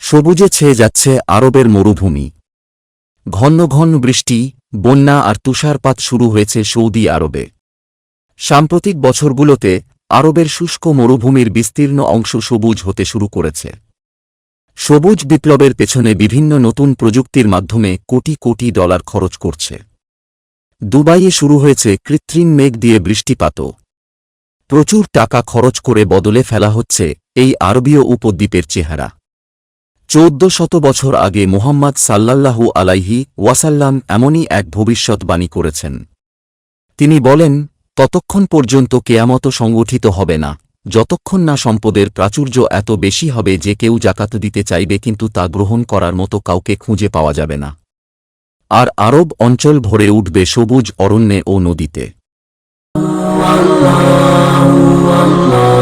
সবুজে ছেয়ে যাচ্ছে আরবের মরুভূমি। ঘন ঘন বৃষ্টি, বন্যা আর তুষারপাত শুরু হয়েছে সৌদি আরবে। সাম্প্রতিক বছরগুলোতে আরবের শুষ্ক মরুভূমির বিস্তীর্ণ অংশ সবুজ হতে শুরু করেছে। সবুজ বিপ্লবের পেছনে বিভিন্ন নতুন প্রযুক্তির মাধ্যমে কোটি কোটি ডলার খরচ করছে। দুবাইয়ে শুরু হয়েছে কৃত্রিম মেঘ দিয়ে বৃষ্টিপাতও। প্রচুর টাকা খরচ করে বদলে ফেলা হচ্ছে এই আরবীয় উপদ্বীপের চেহারা। চৌদ্দ শত বছর আগে মোহাম্মদ সাল্লাল্লাহু আলাইহি ওয়াসাল্লাম এমনই এক ভবিষ্যৎবাণী করেছেন। তিনি বলেন, ততক্ষণ পর্যন্ত কেয়ামত সংগঠিত হবে না। যতক্ষণ না সম্পদের প্রাচুর্য এত বেশি হবে যে কেউ জাকাত দিতে চাইবে কিন্তু তা গ্রহণ করার মতো কাউকে খুঁজে পাওয়া যাবে না। আর আরব অঞ্চল ভরে উঠবে সবুজ অরণ্যে ও নদীতে।